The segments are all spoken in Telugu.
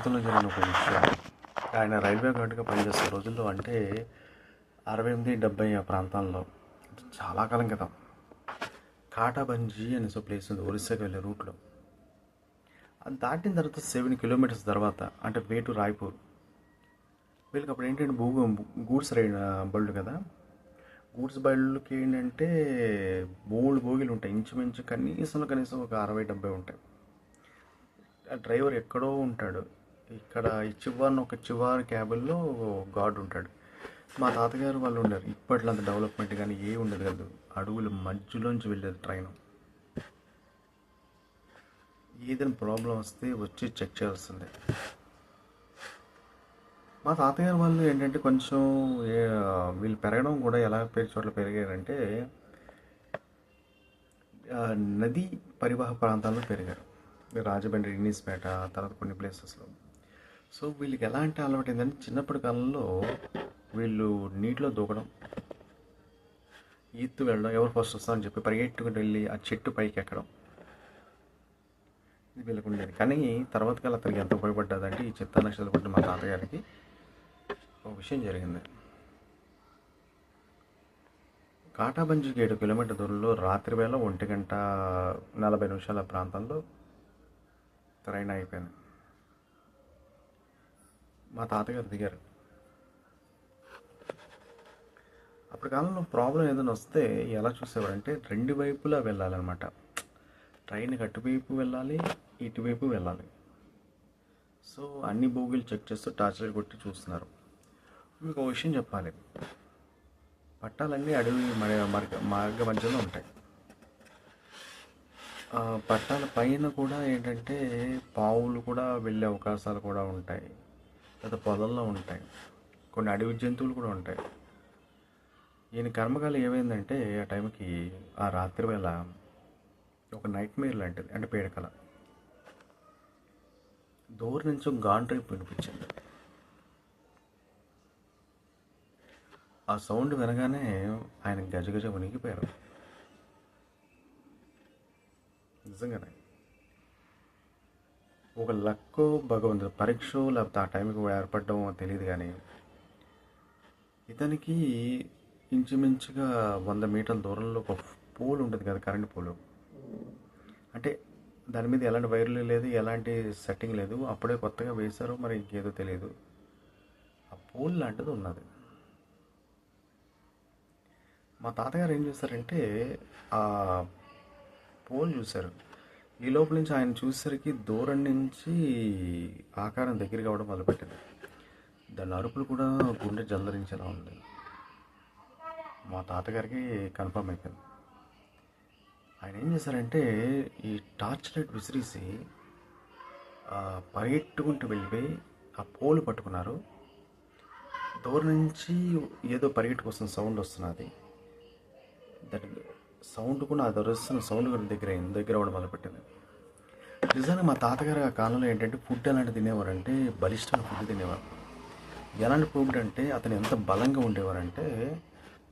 జీవితంలో జరిగిన ఒక విషయం. ఆయన రైల్వే గార్డ్గా పనిచేసే రోజుల్లో అంటే అరవై ఎనిమిది డెబ్బై ఆ ప్రాంతాల్లో. చాలా కాలం క్రితం. కాటాబంజీ అనేసి ఒక ప్లేస్ ఉంది ఒరిస్సాకి వెళ్ళే రూట్లో. అది దాటిన తర్వాత సెవెన్ కిలోమీటర్స్ తర్వాత అంటే వే టు రాయ్పూర్. వీళ్ళకి అప్పుడు ఏంటంటే భూ గూడ్స్ రైడ్ బళ్ళు కదా. గూడ్స్ బళ్ళకి ఏంటంటే మూడు భోగిలు ఉంటాయి. ఇంచుమించు కనీసం కనీసం ఒక అరవై డెబ్బై ఉంటాయి. ఆ డ్రైవర్ ఎక్కడో ఉంటాడు. ఇక్కడ ఈ చివరిన ఒక చివరి క్యాబుల్లో గాడ్ ఉంటాడు. మా తాతగారు వాళ్ళు ఉండరు. ఇప్పట్లో అంత డెవలప్మెంట్ కానీ ఏ ఉండదు కదా. అడుగుల మధ్యలోంచి వెళ్ళేది ట్రైన్ ఏదైనా ప్రాబ్లం వస్తే వచ్చి చెక్ చేయాల్సిందే. మా తాతగారు వాళ్ళు ఏంటంటే కొంచెం వీళ్ళు పెరగడం కూడా ఎలా పేరు చోట్ల పెరిగారంటే నది నదీ పరివాహ ప్రాంతాల్లో పెరిగారు. రాజమండ్రి ఇన్నీస్పేట తర్వాత కొన్ని ప్లేసెస్లో సో వీళ్ళకి ఎలాంటి అలవాటు ఏంటంటే చిన్నప్పటి కాలంలో వీళ్ళు నీటిలో దూకడం ఈత్తు వెళ్ళడం ఎవరు ఫస్ట్ వస్తామని చెప్పి పరిగెట్టుకుని వెళ్ళి ఆ చెట్టు పైకి ఎక్కడం. ఇది వీళ్ళకు ఉండేది. కానీ తర్వాత కాలం అతనికి ఎంత ఉపయోగపడ్డదంటే ఈ చిత్త నక్షత్రాలు పట్టిన మా తాతగారికి ఒక విషయం జరిగింది. కాటాబంజికి ఏడు కిలోమీటర్ దూరంలో రాత్రి వేళ ఒంటి గంట నలభై నిమిషాల ప్రాంతంలో ట్రైన్ అయిపోయింది. మా తాతగారు దిగారు. అప్పటి కాలంలో ప్రాబ్లం ఏదైనా వస్తే ఎలా చూసేవారంటే రెండు వైపులా వెళ్ళాలన్నమాట. ట్రైన్కి అటువైపు వెళ్ళాలి ఇటువైపు వెళ్ళాలి. సో అన్ని బోగీలు చెక్ చేస్తూ టార్చ్ లైట్ కొట్టి చూస్తున్నారు. మీకు ఒక విషయం చెప్పాలి. పట్టాలన్నీ అడవి మార్గ మార్గ మధ్యలో ఉంటాయి. పట్టాల పైన కూడా ఏంటంటే పావులు కూడా వెళ్ళే అవకాశాలు కూడా ఉంటాయి. లేదా పొలంలో ఉంటాయి. కొన్ని అడవి జంతువులు కూడా ఉంటాయి. ఈయన కర్మకాలం ఏమైందంటే ఆ టైంకి ఆ రాత్రి వేళ ఒక నైట్ మేర్ లాంటిది అంటే పీడకల దూరం నుంచి ఒక గాండ్రైపు వినిపించింది. ఆ సౌండ్ వినగానే ఆయన గజగజ వణిగిపోయారు నిజంగానే. ఒక లక్కో భగవంతుడు పరీక్ష లేకపోతే ఆ టైంకి ఏర్పడడం తెలియదు కానీ ఇతనికి ఇంచుమించుగా వంద మీటర్ల దూరంలో ఒక పోల్ ఉంటుంది కదా కరెంట్ పోలు. అంటే దాని మీద ఎలాంటి వైర్లు లేదు ఎలాంటి సెట్టింగ్ లేదు అప్పుడే కొత్తగా వేశారు మరి ఇంకేదో తెలియదు ఆ పోల్ లాంటిది ఉన్నది. మా తాతగారు ఏం చేశారంటే ఆ పోల్ చూశారు. ఈ లోపల నుంచి ఆయన చూసేసరికి దూరం నుంచి ఆకారం దగ్గర కావడం మొదలుపెట్టింది. దాని అరుపులు కూడా గుండె జల్లరించేలా ఉంది. మా తాతగారికి కన్ఫర్మ్ అయిపోయింది. ఆయన ఏం చేశారంటే ఈ టార్చ్ లైట్ విసిరేసి పరిగెట్టుకుంటూ వెళ్ళిపోయి ఆ పోలు పట్టుకున్నారు. దూరం నుంచి ఏదో పరిగెట్టుకొస్తున్న సౌండ్ వస్తున్నది. దట్ సౌండ్ కూడా అది వస్తున్న సౌండ్ కూడా దగ్గర అయింది దగ్గర అవ్వడం మొదలుపెట్టింది. నిజంగా మా తాతగారు ఆ కాలంలో ఏంటంటే ఫుడ్ ఎలాంటి తినేవారంటే బలిష్టమైన ఫుడ్ తినేవారు. ఎలాంటి ఫుడ్ అంటే అతను ఎంత బలంగా ఉండేవారంటే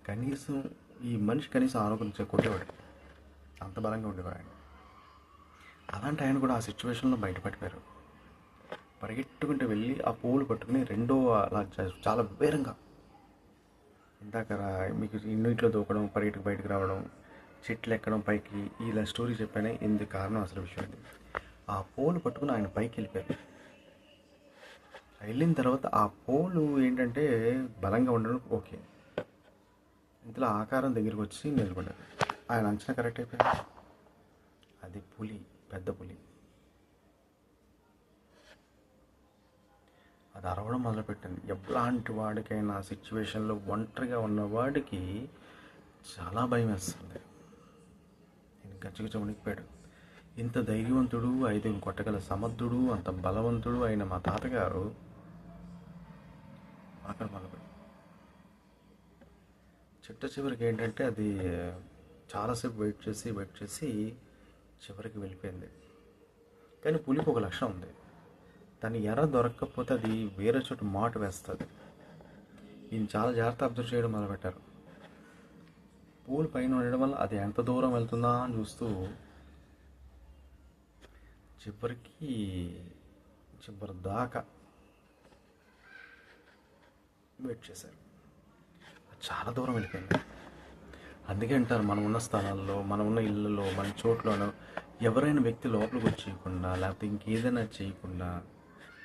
కనీసం ఈ మనిషి కనీసం ఆరోగ్యం కొట్టేవాడు. అంత బలంగా ఉండేవారు ఆయన. అలాంటి ఆయన కూడా ఆ సిచ్యువేషన్లో బయటపడిపోయారు. పరిగెట్టుకుంటూ వెళ్ళి ఆ పువ్వులు పట్టుకుని రెండో అలా చాలా వేరంగా ఇందాక మీకు ఇంట్లో దూకడం పరిగెట్టుకు బయటకు రావడం చెట్లు ఎక్కడం పైకి ఇలా స్టోరీ చెప్పానే ఇందుకు కారణం అసలు విషయం ఇది ఆ పోలు పట్టుకుని ఆయన పైకి వెళ్ళిపోయారు. వెళ్ళిన తర్వాత ఆ పోలు ఏంటంటే బలంగా ఉండడం ఓకే. ఇంతలో ఆకారం దగ్గరికి వచ్చి నిలబడ్డారు ఆయన అంచనా కరెక్ట్ అయిపోయింది అది పులి పెద్ద పులి. అది అరవడం మొదలుపెట్టింది ఎలాంటి వాడికైనా సిచ్యువేషన్లో ఒంటరిగా ఉన్నవాడికి చాలా భయం వేస్తుంది. నేను ఇంత ధైర్యవంతుడు ఐదు కొట్టగల సమర్థుడు అంత బలవంతుడు అయిన మా తాతగారు అక్కడ మొదలుపెట్టారు చిట్ట చివరికి ఏంటంటే అది చాలాసేపు వెయిట్ చేసి వెయిట్ చేసి చివరికి వెళ్ళిపోయింది. కానీ పులికి ఒక లక్షణం ఉంది. దాని ఎర్ర దొరకకపోతే అది వేరే చోట మాట వేస్తుంది. ఈయన చాలా జాగ్రత్త అబ్జర్వ్ చేయడం మొదలుపెట్టారు. పూల్ పైన ఉండడం వల్ల అది ఎంత దూరం వెళ్తుందా అని చూస్తూ చివరికి చివరి దాకా వెయిట్ చేశారు. చాలా దూరం వెళ్ళిపోయింది. అందుకే అంటారు మనం ఉన్న స్థలాల్లో మనం ఉన్న ఇళ్ళలో మన చోట్లోనో ఎవరైనా వ్యక్తి లోపలికి వచ్చేయకుండా లేకపోతే ఇంకేదైనా చేయకుండా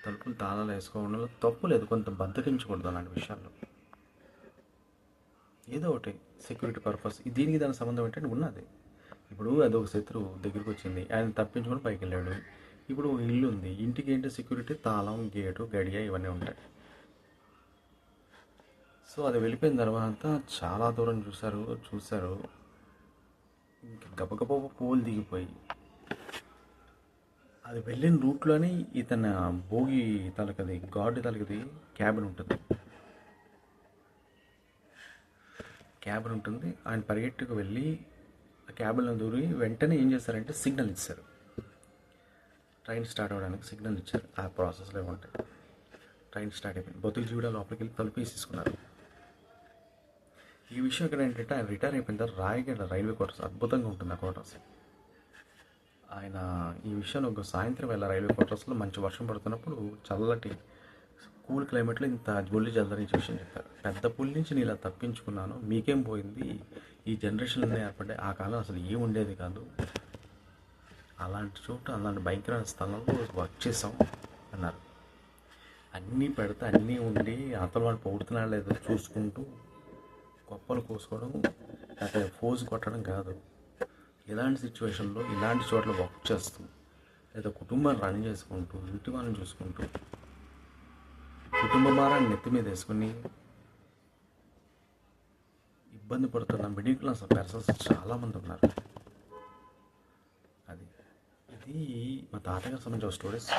తలుపులు తాళాలు వేసుకోవడంలో తప్పు లేదు. కొంత బద్దకించకూడదు అలాంటి విషయాల్లో. ఏదో ఒకటి సెక్యూరిటీ పర్పస్ దీనికి దాని సంబంధం ఏంటంటే ఉన్నది. ఇప్పుడు అది ఒక శత్రువు దగ్గరికి వచ్చింది. ఆయన తప్పించుకొని పైకి వెళ్ళాడు ఇప్పుడు ఒక ఇల్లు ఉంది. ఇంటికి ఏంటి సెక్యూరిటీ తాళం గేటు గడియ ఇవన్నీ ఉంటాయి. సో అది వెళ్ళిపోయిన తర్వాత చాలా దూరం చూశారు చూశారు. గబగబ గబగబా పూలు దిగిపోయి. అది వెళ్ళిన రూట్లోనే ఇతన భోగి తలకది గాడ్ తలకది క్యాబిన్ ఉంటుంది. క్యాబ్ ఉంటుంది. ఆయన పరిగెట్టుకు వెళ్ళి ఆ క్యాబిన్లో దూరి వెంటనే ఏం చేశారంటే సిగ్నల్ ఇచ్చారు. ట్రైన్ స్టార్ట్ అవ్వడానికి సిగ్నల్ ఇచ్చారు. ఆ ప్రాసెస్లో ఉంటాయి ట్రైన్ స్టార్ట్ అయిపోయింది. బతుకు జీవుడా లోపలికి వెళ్ళి తలుపు వేసేసుకున్నారు. ఈ విషయం ఇక్కడ ఏంటంటే ఆయన రిటైర్ అయిపోయిన తర్వాత రాయగడ రైల్వే క్వార్టర్స్ అద్భుతంగా ఉంటుంది ఆ క్వార్టర్స్. ఆయన ఈ విషయంలో ఒక సాయంత్రం వేళ రైల్వే క్వార్టర్స్లో మంచి వర్షం పడుతున్నప్పుడు చల్లటి కూల్ క్లైమేట్లో ఇంత జల్లి జల్దరించి విషయం చెప్పారు. పెద్ద పులి నుంచి నేను ఇలా తప్పించుకున్నాను. మీకేం పోయింది? ఈ జనరేషన్లోనే ఏర్పడ్డాయి ఆ కాలం అసలు ఏం ఉండేది కాదు. అలాంటి చోట అలాంటి భయంకరమైన స్థలంలో వర్క్ చేసాం అన్నారు. అన్నీ పెడితే అన్నీ ఉండి అతను వాడు పొగుడుతున్నాడు లేదో చూసుకుంటూ గొప్పలు కోసుకోవడం లేకపోతే ఫోజ్ కొట్టడం కాదు. ఇలాంటి సిచ్యువేషన్లో ఇలాంటి చోట్ల వర్క్ చేస్తూ. లేదా కుటుంబాన్ని రన్ చేసుకుంటూ ఇంటి వాళ్ళని చూసుకుంటూ కుటుంబ భారాన్ని నెత్తి మీద వేసుకుని ఇబ్బంది పడుతున్న మిడిల్ క్లాస్ పర్సన్స్ చాలామంది ఉన్నారు. అది ఇది మా తాతగారి సంబంధించిన స్టోరీస్